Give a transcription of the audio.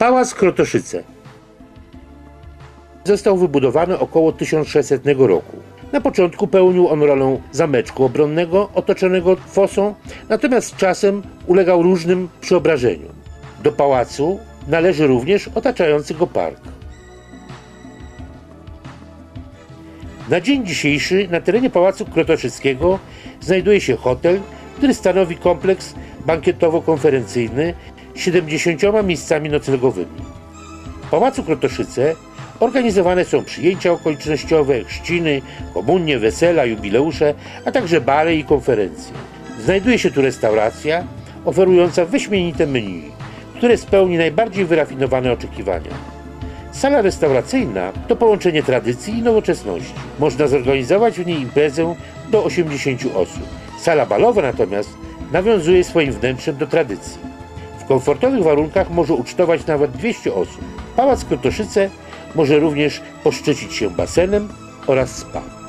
Pałac Krotoszyce został wybudowany około 1600 roku. Na początku pełnił on rolę zameczku obronnego otoczonego fosą, natomiast z czasem ulegał różnym przeobrażeniom. Do pałacu należy również otaczający go park. Na dzień dzisiejszy na terenie Pałacu Krotoszyckiego znajduje się hotel, który stanowi kompleks bankietowo-konferencyjny z 70 miejscami noclegowymi. W Pałacu Krotoszyce organizowane są przyjęcia okolicznościowe, chrzciny, komunie, wesela, jubileusze, a także bale i konferencje. Znajduje się tu restauracja oferująca wyśmienite menu, które spełni najbardziej wyrafinowane oczekiwania. Sala restauracyjna to połączenie tradycji i nowoczesności. Można zorganizować w niej imprezę do 80 osób. Sala balowa natomiast nawiązuje swoim wnętrzem do tradycji. W komfortowych warunkach może ucztować nawet 200 osób. Pałac Krotoszyce może również poszczycić się basenem oraz spa.